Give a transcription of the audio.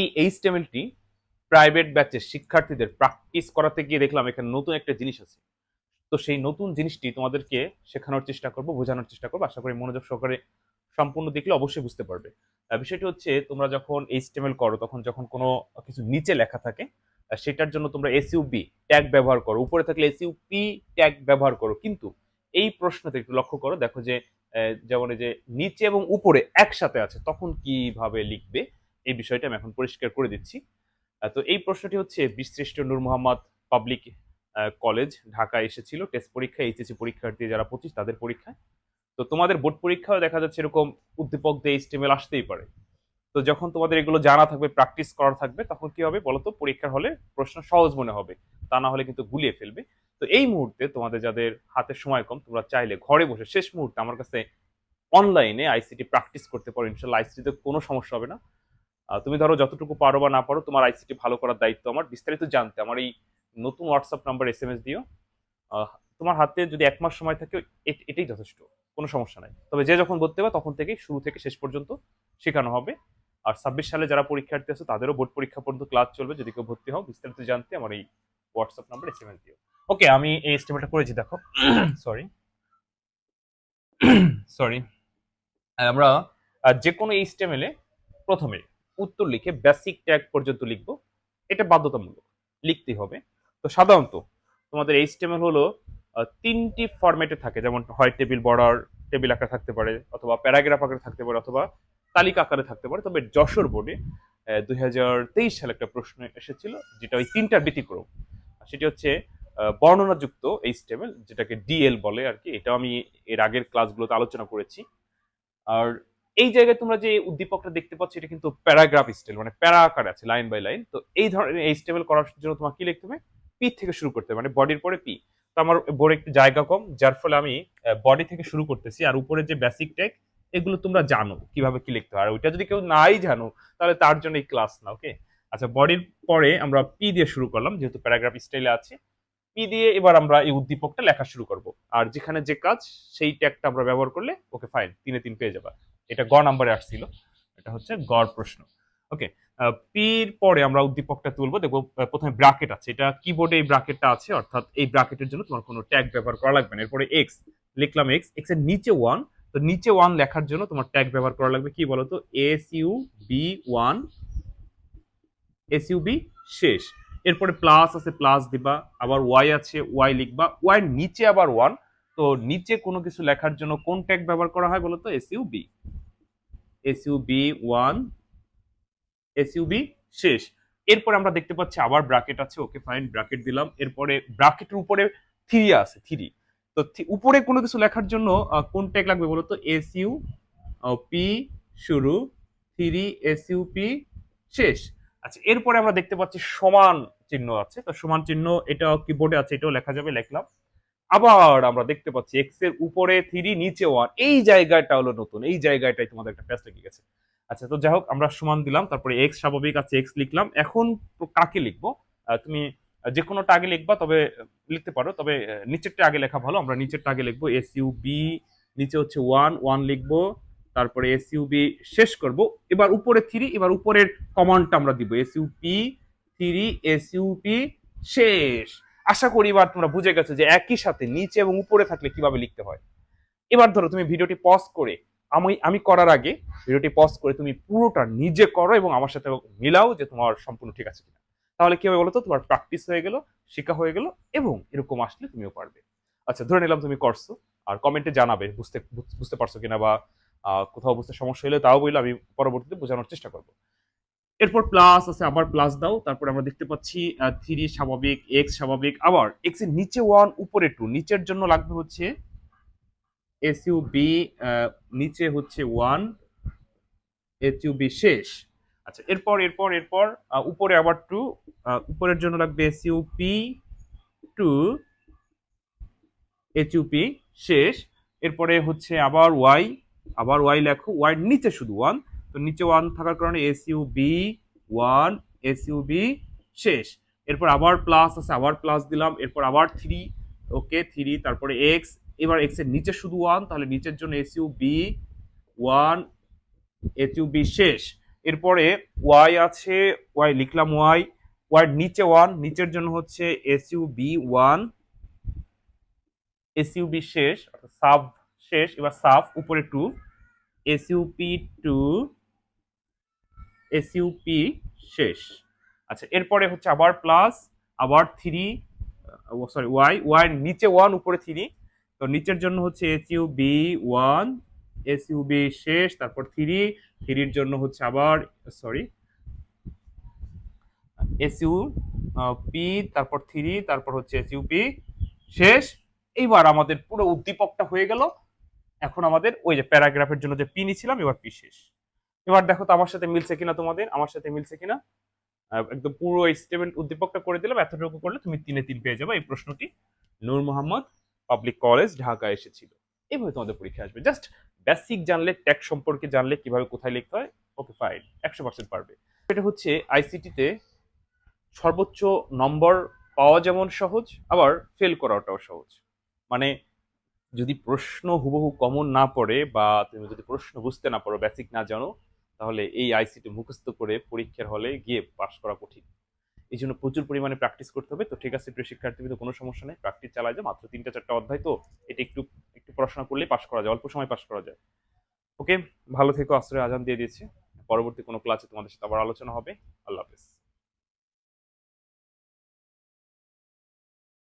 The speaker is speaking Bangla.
এই এইচটিএমএলটি প্রাইভেট ব্যাচের শিক্ষার্থীদের প্র্যাকটিস করাতে গিয়ে দেখলাম এখানে নতুন একটা জিনিস আছে। তো সেই নতুন জিনিসটি তোমাদেরকে শেখানোর চেষ্টা করব, বোঝানোর চেষ্টা করব। আশা করি মনোযোগ সহকারে সম্পূর্ণ দেখলে অবশ্যই বুঝতে পারবে। বিষয়টি হচ্ছে তোমরা যখন এইচটিএমএল করো, তখন যখন কোনো কিছু নিচে লেখা থাকে সেটার জন্য তোমরা এসইউবি ট্যাগ ব্যবহার করো। উপরে থাকলে এসইউপি ট্যাগ ব্যবহার করো। কিন্তু এই প্রশ্নতে একটু লক্ষ্য করো, দেখো যে যেমন যে নিচে এবং উপরে একসাথে আছে, তখন কীভাবে লিখবে? এই বিষয়টা আমি এখন পরিষ্কার করে দিচ্ছি। তো এই প্রশ্নটি হচ্ছে বিশ্রেষ্ঠ নূর মোহাম্মদ পাবলিক কলেজ, ঢাকা এসেছিল। টেস্ট পরীক্ষা এইচএসসি পরীক্ষার্থী যারা পঁচিশ, তাদের পরীক্ষায়। তো তোমাদের বোর্ড পরীক্ষাও দেখা যাচ্ছে এরকম উদ্দীপক দিয়ে এইচটিএমএল আসতেই পারে। তো যখন তোমাদের এগুলো জানা থাকবে প্র্যাকটিস করা থাকবে, তখন কি হবে বলো তো পরীক্ষার হলে প্রশ্ন সহজ মনে হবে, তা না হলে কিন্তু গুলিয়ে ফেলবে। তো এই মুহূর্তে তোমাদের যাদের হাতে সময় কম, তোমরা চাইলে ঘরে বসে শেষ মুহূর্তে আমার কাছে অনলাইনে আইসিটি প্র্যাকটিস করতে পারো। ইনশাল্লাহ আইসিটিতে কোনো সমস্যা হবে না। তুমি ধরো যতটুকু পারো বা না পারো, তোমার আইসিটি ভালো করার দায়িত্ব আমার। বিস্তারিত জানতে আমার এই নতুন WhatsApp number S M S দিও। তোমার হাতে যদি এক মাস সময় থাকে এটাই যথেষ্ট, কোনো সমস্যা নাই। তবে যে যখন ভর্তি হবে, তখন থেকেই শুরু থেকে শেষ পর্যন্ত শেখানো হবে। আর ছাব্বিশ সালে যারা পরীক্ষার্থী আছে, তাদেরও বোর্ড পরীক্ষা পর্যন্ত ক্লাস চলবে। যদি কেউ ভর্তি হও, বিস্তারিত জানতে আমার এই WhatsApp number S M S দিও। ওকে আমি এই এস্টিমেটটা করেছি, দেখো। সরি সরি আমরা যে কোনো এইচটিএমএল এ প্রথমে উত্তর লিখে বেসিক ট্যাগ পর্যন্ত লিখব। এটা বাধ্যতামূলক, লিখতেই হবে। তো সাধারণত তোমাদের এইচটিএমএল হলো তিনটি ফরম্যাটে থাকে। যেমন হয় টেবিল বর্ডার টেবিল আকারে থাকতে পারে, অথবা প্যারাগ্রাফ আকারে থাকতে পারে, অথবা তালিকা আকারে থাকতে পারে। তবে যশোর বোর্ডে দুই হাজার তেইশ সালে একটা প্রশ্ন এসেছিল, যেটা ওই তিনটার ব্যতিক্রম। সেটি হচ্ছে বর্ণনাযুক্ত এইচটিএমএল যেটাকে ডিএল বলে আর কি। এটা আমি এর আগের ক্লাসগুলোতে আলোচনা করেছি। আর এই জায়গায় তোমরা যে উদ্দীপকটা দেখতে পাচ্ছ, এটা কিন্তু প্যারাগ্রাফ স্টাইল মানে প্যারা আকারে আছে লাইন বাই লাইন তো এই ধরনের এইচটিএমএল করার জন্য তোমার কি লিখতে হবে? পি থেকে শুরু করতে হবে মানে বডির পরে পি তো আমার বোর্ডে একটু জায়গা কম, যার ফলে আমি বডি থেকে শুরু করতেছি, আর উপরে যে বেসিক ট্যাগ এগুলো তোমরা জানো কীভাবে কি লিখতে হয়। আর ওইটা যদি কেউ নাই জানো, তাহলে তার জন্য এই ক্লাস না ওকে আচ্ছা বডির পরে আমরা পি দিয়ে শুরু করলাম, যেহেতু প্যারাগ্রাফ স্টাইলে আছে। পি দিয়ে এবার আমরা এই উদ্দীপকটা লেখা শুরু করব। আর যেখানে যে কাজ, সেই ট্যাগটা আমরা ব্যবহার করলে ওকে ফাইন তিনে তিন পেয়ে যাবা। এটা গ নাম্বারে আসছিল, এটা হচ্ছে গড় প্রশ্ন। ওকে পির পরে আমরা উদ্দীপকটা তুলবো, দেখব প্রথমে ব্রাকেট আছে। এটা কিবোর্ডে এই ব্রাকেটটা আছে, অর্থাৎ এই ব্রাকেটের জন্য তোমার কোনো ট্যাগ ব্যবহার করা লাগবে না। এরপরে এক্স লিখলাম এক্স এক্সের নিচে ওয়ান তো নিচে ওয়ান লেখার জন্য তোমার ট্যাগ ব্যবহার করা লাগবে কি বলতো? S U B one S U B শেষ। এরপরে প্লাস আছে প্লাস দিবা, আবার ওয়াই আছে ওয়াই লিখবা। ওয়াই নিচে আবার ওয়ান তো নিচে কোনো কিছু লেখার জন্য কোন ট্যাগ ব্যবহার করা হয় বলতো? S U B S U B one S U B শেষ। এরপরে আমরা দেখতে পাচ্ছি আবার ব্র্যাকেট আছে ওকে ফাইন ব্র্যাকেট দিলাম। এরপরে ব্র্যাকেটের উপরে থ্রি আছে থ্রি তো উপরে কোনো কিছু লেখার জন্য কোন ট্যাগ লাগবে বলতো এস ইউ পি শুরু থ্রি এস ইউ পি শেষ। আচ্ছা এরপরে আমরা দেখতে পাচ্ছি সমান চিহ্ন আছে। তো সমান চিহ্ন এটা কিবোর্ডে আছে, এটাও লেখা যাবে, লিখলাম। আবার আমরা দেখতে পাচ্ছি এক্সের উপরে থ্রি নিচে ওয়ান এই জায়গাটা হলো নতুন। এই জায়গাটাই তোমাদের একটা প্যাচ লেগে গেছে। আচ্ছা তো যাই হোক, আমরা সমান দিলাম। তারপরে এক্স স্বাভাবিক আছে এক্স লিখলাম। এখন কাকে লিখব? তুমি যে কোনো আগে লিখবা, তবে লিখতে পারো। তবে নিচেরটা আগে লেখা ভালো। আমরা নিচেরটা আগে লিখব এস ইউ বি নিচে হচ্ছে ওয়ান ওয়ান লিখব। তারপরে এস ইউ বি শেষ করব। এবার উপরে থ্রি এবার উপরের কমান্ডটা আমরা দিব। S U P three S U P শেষ। আশা করি এবার তোমরা বুঝে গেছো যে একই সাথে নিচে এবং উপরে থাকলে কীভাবে লিখতে হয়। এবার ধরো তুমি ভিডিওটি পজ করে, আমি আমি করার আগে ভিডিওটি পজ করে তুমি পুরোটা নিজে করো এবং আমার সাথে মিলাও যে তোমার সম্পূর্ণ ঠিক আছে কিনা। তাহলে কি হবে বলো তো তোমার প্র্যাকটিস হয়ে গেল শেখা হয়ে গেল এবং এরকম আসলে তুমিও পারবে। আচ্ছা ধরে নিলাম তুমি করছ, আর কমেন্টে জানাবে বুঝতে বুঝ- বুঝতে পারছ কিনা বা কোথাও বুঝতে সমস্যা হলে তাও বললে আমি পরবর্তীতে বোঝানোর চেষ্টা করব। এরপর প্লাস আছে, আবার প্লাস দাও। তারপর আমরা দেখতে পাচ্ছি থ্রি স্বাভাবিক এক্স স্বাভাবিক, আবার এক্সের নিচে ওয়ান উপরে টু নিচের জন্য লাগবে হচ্ছে এস ইউ বি নিচে হচ্ছে ওয়ান এস ইউ বি শেষ। আচ্ছা এরপর এরপর এরপর উপরে আবার টু উপরের জন্য লাগবে S U P two H U P শেষ। এরপরে হচ্ছে আবার ওয়াই আবার ওয়াই লেখো ওয়াই নিচে শুধু ওয়ান তো নিচে ওয়ান থাকার কারণে S U B one S U B শেষ। এরপর আবার প্লাস আছে, আবার প্লাস দিলাম। এরপর আবার থ্রি ওকে থ্রি তারপরে এক্স এবার এক্সের নিচে শুধু ওয়ান তাহলে নিচের জন্য S U B one S U B শেষ। এরপরে ওয়াই আছে ওয়াই লিখলাম ওয়াই ওয়াই নিচে ওয়ান নিচের জন্য হচ্ছে S U B one S U B শেষ সাব শেষ, এবার সাব উপরে two S U P two S U P শেষ। আচ্ছা এরপরে হচ্ছে আবার প্লাস আবার থ্রি সরি ওয়াই ওয়াই নিচে ওয়ান উপরে থ্রি তো নিচের জন্য হচ্ছে S U B one S U B শেষ, তারপর থ্রি থ্রির জন্য হচ্ছে আবার সরি এস ইউ পি তারপর থ্রি তারপর হচ্ছে এস ইউ শেষ। এইবার আমাদের পুরো উদ্দীপকটা হয়ে গেল। এখন আমাদের ওই যে প্যারাগ্রাফের জন্য যে পি নিছিলাম এবার পি শেষ। এবার দেখো তো আমার সাথে মিলছে কিনা তোমাদের, আমার সাথে মিলছে কিনা? একদম পুরো স্টেটমেন্ট উদ্দীপকটা করে দিলাম, এতটুকু করলে তুমি তিনে তিন পেয়ে যাবে। এই প্রশ্নটি নূর মোহাম্মদ পাবলিক কলেজ, ঢাকা এসেছিল। এইভাবে তোমাদের পরীক্ষা আসবে। জাস্ট বেসিক জানলে ট্যাগ সম্পর্কে জানলে কীভাবে কোথায় লিখতে হয়, ওকে, ফাইন, একশো পার্সেন্ট পারবে। এটা হচ্ছে আইসিটিতে সর্বোচ্চ নম্বর পাওয়া যেমন সহজ, আবার ফেল করাটাও সহজ। মানে যদি প্রশ্ন হুবহু কমন না পড়ে বা তুমি যদি প্রশ্ন বুঝতে না পারো বেসিক না জানো তাহলে এই আইসিটি মুখস্থ করে পরীক্ষার হলে গিয়ে পাশ করা কঠিন। এই জন্য প্রচুর পরিমাণে প্র্যাকটিস করতে হবে। তো ঠিক আছে, প্রিয় শিক্ষার্থীদের কোনো সমস্যা নেই। প্র্যাকটিস চালা যায় মাত্র তিনটা চারটা অধ্যায় তো। এটা একটু একটু পড়াশোনা করলেই পাশ করা যায়। অল্প সময় পাশ করা যায়। ওকে ভালো থেকো। আশ্রয় আজান দিয়ে দিয়েছি। পরবর্তী কোনো ক্লাসে তোমাদের সাথে আবার আলোচনা হবে। আল্লাহ হাফেজ।